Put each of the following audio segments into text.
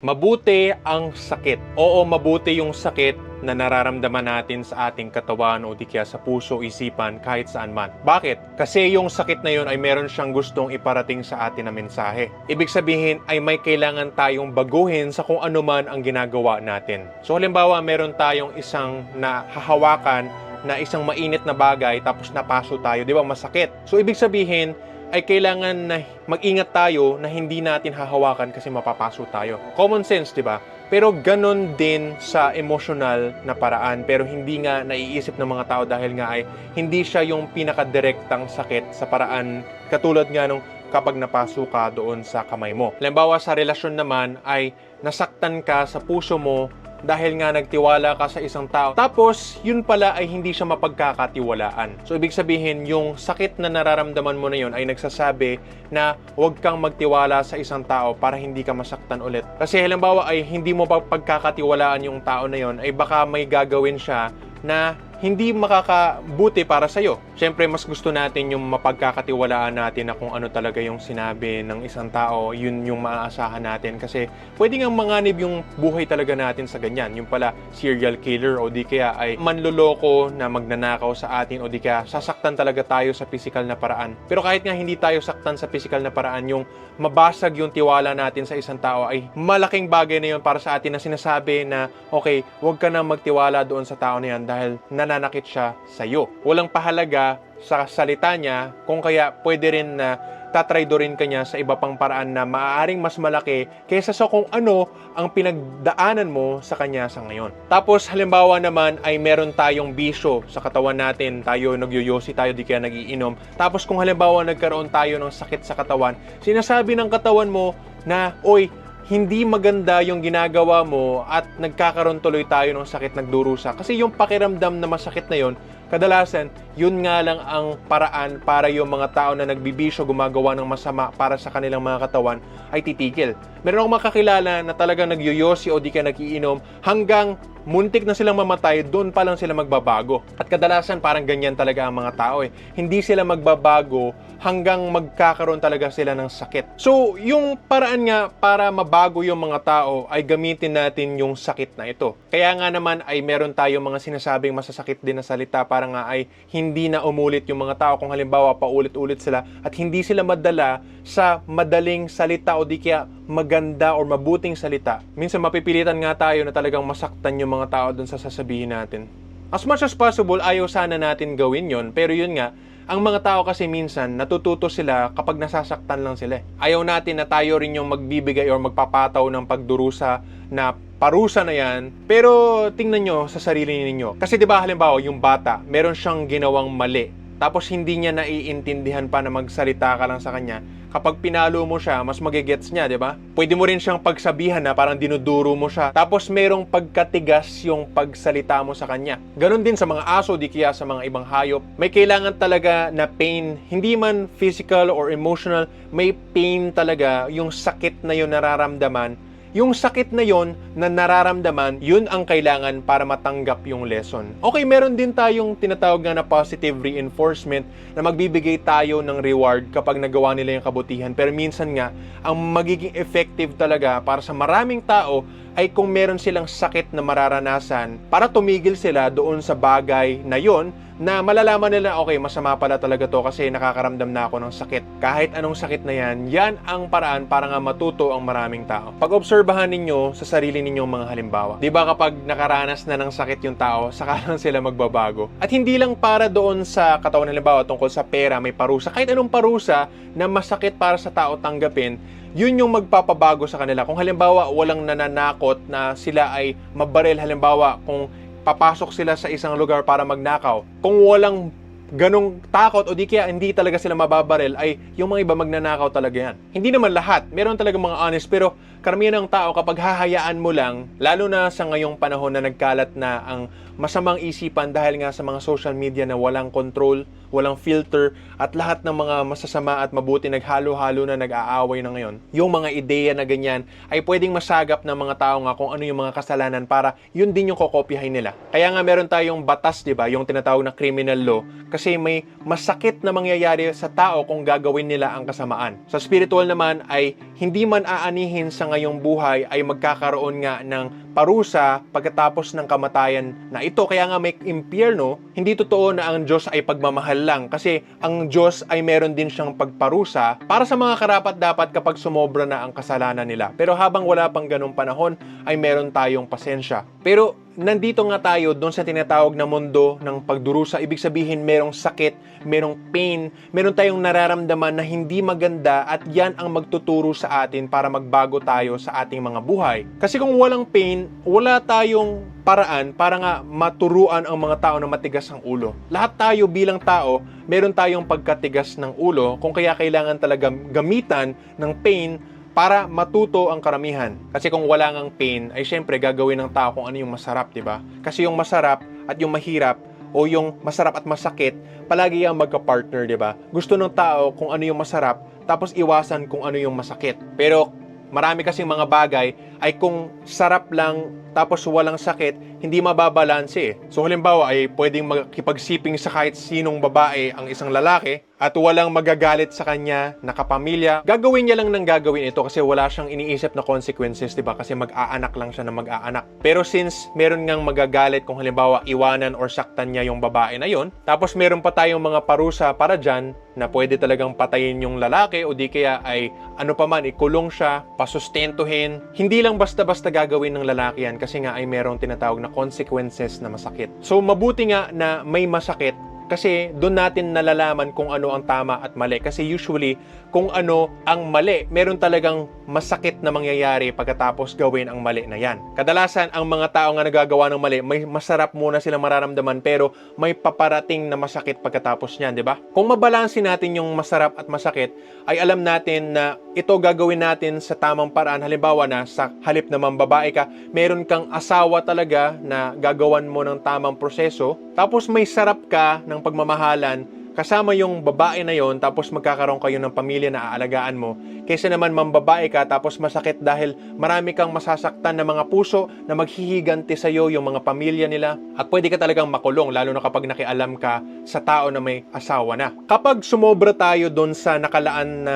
Mabuti ang sakit. Oo, mabuti yung sakit na nararamdaman natin sa ating katawan o di kaya sa puso, isipan, kahit saan man. Bakit? Kasi yung sakit na yun ay meron siyang gustong iparating sa atin na mensahe. Ibig sabihin ay may kailangan tayong baguhin sa kung ano man ang ginagawa natin. So halimbawa, meron tayong isang nahahawakan na isang mainit na bagay tapos napaso tayo, di ba? Masakit. So ibig sabihin, ay kailangan na mag-ingat tayo na hindi natin hahawakan kasi mapapaso tayo. Common sense, di ba? Pero ganon din sa emotional na paraan pero hindi nga naiisip ng mga tao dahil nga ay hindi siya yung pinakadirektang sakit sa paraan katulad nga nung kapag napaso ka doon sa kamay mo. Halimbawa sa relasyon naman ay nasaktan ka sa puso mo dahil nga nagtiwala ka sa isang tao. Tapos, yun pala ay hindi siya mapagkakatiwalaan. So, ibig sabihin, yung sakit na nararamdaman mo na yun ay nagsasabi na huwag kang magtiwala sa isang tao para hindi ka masaktan ulit. Kasi halimbawa ay hindi mo pa pagkakatiwalaan yung tao na yun, ay baka may gagawin siya na hindi makakabuti para sa'yo. Siyempre, mas gusto natin yung mapagkakatiwalaan natin na kung ano talaga yung sinabi ng isang tao, yun yung maaasahan natin. Kasi pwede nga manganib yung buhay talaga natin sa ganyan. Yung pala serial killer o di kaya ay manloloko na magnanakaw sa atin o di kaya sasaktan talaga tayo sa physical na paraan. Pero kahit nga hindi tayo saktan sa physical na paraan, yung mabasag yung tiwala natin sa isang tao ay malaking bagay na yun para sa atin na sinasabi na okay, huwag ka na magtiwala doon sa tao na yan dahil nananakit siya sa iyo. Walang pahalaga sa salita niya kung kaya pwede rin na tatraydorin ka niya sa iba pang paraan na maaaring mas malaki kaysa sa kung ano ang pinagdaanan mo sa kanya sa ngayon. Tapos halimbawa naman ay meron tayong bisyo sa katawan natin, tayo nagyoyosi tayo di kaya nagiinom. Tapos kung halimbawa nagkaroon tayo ng sakit sa katawan, sinasabi ng katawan mo na, oy, hindi maganda yung ginagawa mo at nagkakaroon tuloy tayo ng sakit nagdurusa. Kasi yung pakiramdam na masakit na yon, kadalasan, yun nga lang ang paraan para yung mga tao na nagbibisyo gumagawa ng masama para sa kanilang mga katawan ay titigil. Meron akong makakilala na talagang nagyoyosi o di ka nagiinom hanggang muntik na silang mamatay, doon pa lang sila magbabago. At kadalasan parang ganyan talaga ang mga tao eh. Hindi sila magbabago hanggang magkakaroon talaga sila ng sakit. So, yung paraan nga para mabago yung mga tao ay gamitin natin yung sakit na ito. Kaya nga naman ay meron tayong mga sinasabing masasakit din na salita para nga ay hindi na umulit yung mga tao kung halimbawa paulit-ulit sila at hindi sila madala sa madaling salita o di kaya maganda or mabuting salita. Minsan mapipilitan nga tayo na talagang masaktan yung mga tao dun sa sasabihin natin. As much as possible, ayaw sana natin gawin yon pero yun nga, ang mga tao kasi minsan natututo sila kapag nasasaktan lang sila. eh. Ayaw natin na tayo rin yung magbibigay or magpapataw ng pagdurusa na parusa na yan. Pero tingnan nyo sa sarili ninyo. Kasi di ba halimbawa yung bata, meron siyang ginawang mali. Tapos hindi niya naiintindihan pa na magsalita ka lang sa kanya. Kapag pinalo mo siya, mas magigets niya, di ba? Pwede mo rin siyang pagsabihan na parang dinuduro mo siya. Tapos merong pagkatigas yung pagsalita mo sa kanya. Ganon din sa mga aso, di kaya sa mga ibang hayop. May kailangan talaga na pain, hindi man physical or emotional, may pain talaga, yung sakit na yun nararamdaman yung sakit na yon na nararamdaman, yun ang kailangan para matanggap yung lesson. Okay, meron din tayong tinatawag nga na positive reinforcement na magbibigay tayo ng reward kapag nagawa nila yung kabutihan. Pero minsan nga, ang magiging effective talaga para sa maraming tao ay kung meron silang sakit na mararanasan para tumigil sila doon sa bagay na yon na malalaman nila, okay, masama pala talaga to kasi nakakaramdam na ako ng sakit. Kahit anong sakit na yan, yan ang paraan para nga matuto ang maraming tao. Pag-obserbahan ninyo sa sarili ninyong mga halimbawa. Di ba kapag nakaranas na ng sakit yung tao, saka lang sila magbabago. At hindi lang para doon sa katawan halimbawa tungkol sa pera, may parusa. Kahit anong parusa na masakit para sa tao tanggapin, yun yung magpapabago sa kanila. Kung halimbawa walang nananakot na sila ay mabaril, halimbawa kung papasok sila sa isang lugar para magnakaw, kung walang ganong takot o di kaya hindi talaga sila mababaril ay yung mga iba magnanakaw talaga yan. Hindi naman lahat. Meron talaga mga honest pero karamihan ng tao kapag hahayaan mo lang, lalo na sa ngayong panahon na nagkalat na ang masamang isipan dahil nga sa mga social media na walang control, walang filter, at lahat ng mga masasama at mabuti naghalo-halo na nag-aaway na ngayon. Yung mga ideya na ganyan ay pwedeng masagap ng mga tao nga kung ano yung mga kasalanan para yun din yung kokopyahin nila. Kaya nga meron tayong batas, di ba? Yung tinatawag na criminal law. Kasi may masakit na mangyayari sa tao kung gagawin nila ang kasamaan. Sa spiritual naman ay hindi man aanihin sa ngayong buhay ay magkakaroon nga ng parusa pagkatapos ng kamatayan na ito. Kaya nga may impyerno, hindi totoo na ang Diyos ay pagmamahal lang kasi ang Diyos ay meron din siyang pagparusa para sa mga karapat dapat kapag sumobra na ang kasalanan nila. Pero habang wala pang ganong panahon ay meron tayong pasensya. Pero nandito nga tayo doon sa tinatawag na mundo ng pagdurusa. Ibig sabihin merong sakit, merong pain, meron tayong nararamdaman na hindi maganda at yan ang magtuturo sa atin para magbago tayo sa ating mga buhay. Kasi kung walang pain, wala tayong paraan para nga maturuan ang mga tao na matigas ang ulo. Lahat tayo bilang tao, meron tayong pagkatigas ng ulo kung kaya kailangan talaga gamitan ng pain para matuto ang karamihan. Kasi kung wala ngang pain, ay syempre gagawin ng tao kung ano yung masarap, di ba? Kasi yung masarap at yung mahirap o yung masarap at masakit, palagi yung magka-partner, di ba? Gusto ng tao kung ano yung masarap, tapos iwasan kung ano yung masakit. Pero marami kasing mga bagay ay kung sarap lang tapos walang sakit, hindi mababalanse eh. So halimbawa ay pwedeng makipagsiping sa kahit sinong babae ang isang lalaki at walang magagalit sa kanya na kapamilya. Gagawin niya lang ng gagawin ito kasi wala siyang iniisip na consequences, di ba? Kasi mag-aanak lang siya na mag-aanak. Pero since meron ngang magagalit kung halimbawa iwanan or saktan niya yung babae na yon, tapos meron pa tayong mga parusa para dyan na pwede talagang patayin yung lalaki o di kaya ay ano pa man, ikulong siya, pasustentuhin. Hindi lang basta-basta gagawin ng lalaki yan kasi nga ay merong tinatawag na consequences na masakit. So mabuti nga na may masakit kasi doon natin nalalaman kung ano ang tama at mali. Kasi usually, kung ano ang mali, meron talagang masakit na mangyayari pagkatapos gawin ang mali na yan. Kadalasan, ang mga tao nga nagagawa ng mali, may masarap muna sila mararamdaman pero may paparating na masakit pagkatapos niyan, di ba? Kung mabalansin natin yung masarap at masakit, ay alam natin na ito gagawin natin sa tamang paraan. Halimbawa na sa halip na mambabae ka, meron kang asawa talaga na gagawan mo ng tamang proseso. Tapos may sarap ka ng pagmamahalan kasama yung babae na yon tapos magkakaroon kayo ng pamilya na aalagaan mo kaysa naman mambabae ka tapos masakit dahil marami kang masasaktan na mga puso na maghihiganti sa iyo yung mga pamilya nila at pwede ka talagang makulong lalo na kapag nakialam ka sa tao na may asawa na. Kapag sumobra tayo doon sa nakalaan na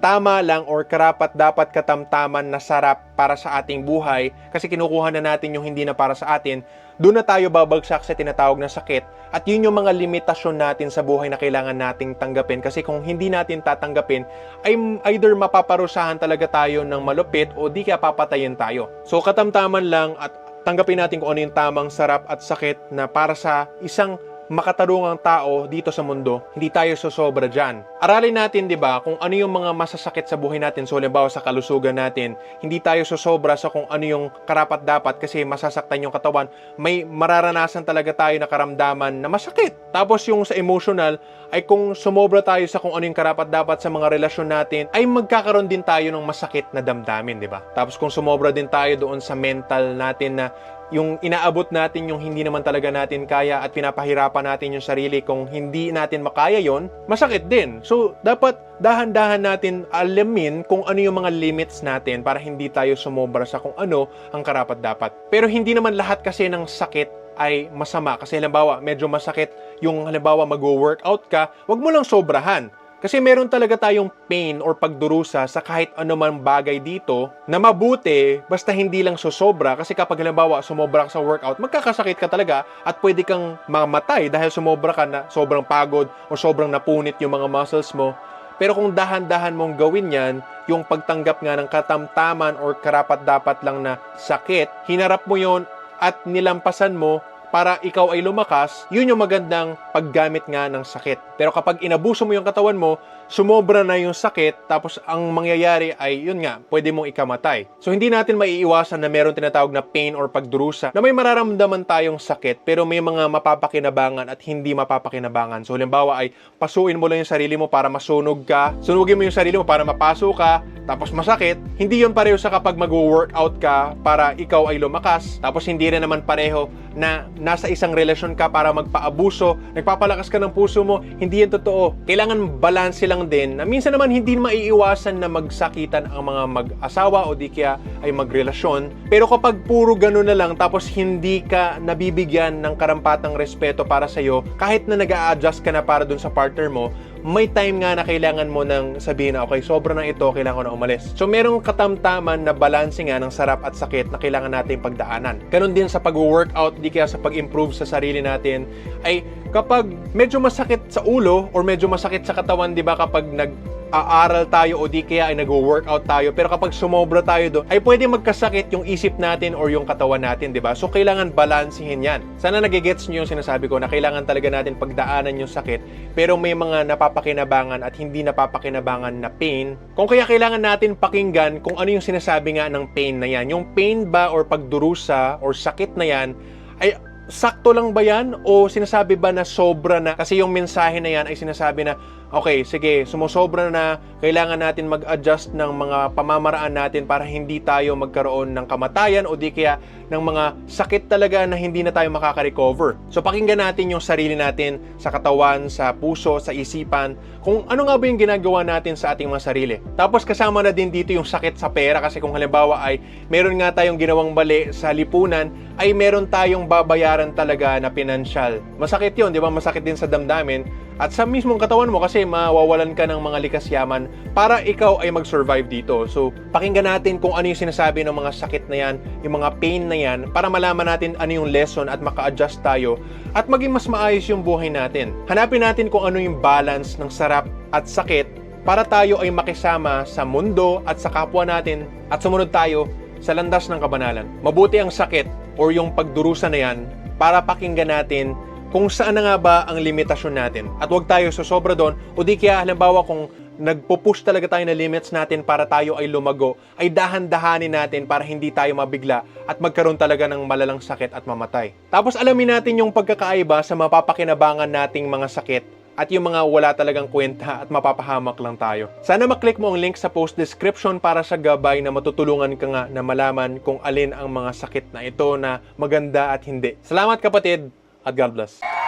tama lang or karapat dapat katamtaman na sarap para sa ating buhay kasi kinukuha na natin yung hindi na para sa atin, doon na tayo babagsak sa tinatawag na sakit at yun yung mga limitasyon natin sa buhay na kailangan nating tanggapin kasi kung hindi natin tatanggapin ay either mapaparusahan talaga tayo ng malupit o di kaya papatayin tayo. So katamtaman lang at tanggapin natin kung ano yung tamang sarap at sakit na para sa isang makatarungang tao dito sa mundo, hindi tayo sosobra dyan. Aralin natin, di ba, kung ano yung mga masasakit sa buhay natin. So, halimbawa sa kalusugan natin, hindi tayo sosobra sa kung ano yung karapat dapat kasi masasaktan yung katawan. May mararanasan talaga tayo na karamdaman na masakit. Tapos yung sa emotional, ay kung sumobra tayo sa kung ano yung karapat dapat sa mga relasyon natin, ay magkakaroon din tayo ng masakit na damdamin, di ba? Tapos kung sumobra din tayo doon sa mental natin na yung inaabot natin yung hindi naman talaga natin kaya at pinapahirapan natin yung sarili kung hindi natin makaya yon masakit din. So, dapat dahan-dahan natin alamin kung ano yung mga limits natin para hindi tayo sumobra sa kung ano ang karapat dapat. Pero hindi naman lahat kasi ng sakit ay masama. Kasi halimbawa, medyo masakit yung halimbawa mag-workout ka, wag mo lang sobrahan. Kasi meron talaga tayong pain or pagdurusa sa kahit anumang bagay dito na mabuti basta hindi lang susobra kasi kapag halimbawa sumobra ka sa workout, magkakasakit ka talaga at pwede kang mamatay dahil sumobra ka na sobrang pagod o sobrang napunit yung mga muscles mo. Pero kung dahan-dahan mong gawin yan, yung pagtanggap nga ng katamtaman or karapat-dapat lang na sakit, hinarap mo yon at nilampasan mo para ikaw ay lumakas, yun yung magandang paggamit nga ng sakit. Pero kapag inabuso mo yung katawan mo, sumobra na yung sakit, tapos ang mangyayari ay, yun nga, pwede mong ikamatay. So, hindi natin maiiwasan na meron tinatawag na pain or pagdurusa na may mararamdaman tayong sakit, pero may mga mapapakinabangan at hindi mapapakinabangan. So, halimbawa ay pasuin mo lang yung sarili mo para masunog ka, sunugin mo yung sarili mo para mapaso ka, tapos masakit, hindi yun pareho sa kapag mag-workout ka para ikaw ay lumakas, tapos hindi rin naman pareho na nasa isang relasyon ka para magpaabuso, nagpapalakas ka ng puso mo, hindi yan totoo. Kailangan balanse lang din na minsan naman hindi maiiwasan na magsakitan ang mga mag-asawa o di kaya ay magrelasyon. Pero kapag puro gano'n na lang tapos hindi ka nabibigyan ng karampatang respeto para sa'yo, kahit na nag adjust ka na para dun sa partner mo, may time nga na kailangan mo nang sabihin na, okay, sobra na ito, kailangan ko na umalis. So, merong katamtaman na balance nga ng sarap at sakit na kailangan natin pagdaanan. Ganon din sa pag-workout, di kaya sa pag-improve sa sarili natin, ay kapag medyo masakit sa ulo or medyo masakit sa katawan, di ba, kapag nag aaral tayo o di kaya ay nag-workout tayo pero kapag sumobra tayo doon ay pwede magkasakit yung isip natin or yung katawan natin, di ba? So kailangan balansehin yan. Sana nagigets nyo yung sinasabi ko na kailangan talaga natin pagdaanan yung sakit pero may mga napapakinabangan at hindi napapakinabangan na pain. Kung kaya kailangan natin pakinggan kung ano yung sinasabi nga ng pain na yan. Yung pain ba or pagdurusa or sakit na yan ay sakto lang ba yan o sinasabi ba na sobra na? Kasi yung mensahe na yan ay sinasabi na, okay, sige, sumusobra na, kailangan natin mag-adjust ng mga pamamaraan natin para hindi tayo magkaroon ng kamatayan o di kaya ng mga sakit talaga na hindi na tayo makaka-recover. So pakinggan natin yung sarili natin sa katawan, sa puso, sa isipan, kung ano nga ba yung ginagawa natin sa ating mga sarili. Tapos kasama na din dito yung sakit sa pera kasi kung halimbawa ay meron nga tayong ginawang mali sa lipunan, ay meron tayong babayaran talaga na pinansyal. Masakit yun, di ba? Masakit din sa damdamin at sa mismong katawan mo kasi mawawalan ka ng mga likas yaman para ikaw ay mag-survive dito. So, pakinggan natin kung ano yung sinasabi ng mga sakit na yan, yung mga pain na yan, para malaman natin ano yung lesson at maka-adjust tayo at maging mas maayos yung buhay natin. Hanapin natin kung ano yung balance ng sarap at sakit para tayo ay makisama sa mundo at sa kapwa natin at sumunod tayo sa landas ng kabanalan. Mabuti ang sakit or yung pagdurusa na yan para pakinggan natin kung saan na nga ba ang limitasyon natin. At huwag tayo sosobra doon o di kaya halimbawa kung nagpo-push talaga tayo na limits natin para tayo ay lumago, ay dahan-dahanin natin para hindi tayo mabigla at magkaroon talaga ng malalang sakit at mamatay. Tapos alamin natin yung pagkakaiba sa mapapakinabangan nating mga sakit at yung mga wala talagang kwenta at mapapahamak lang tayo. Sana maklik mo ang link sa post description para sa gabay na matutulungan ka nga na malaman kung alin ang mga sakit na ito na maganda at hindi. Salamat kapatid at God bless.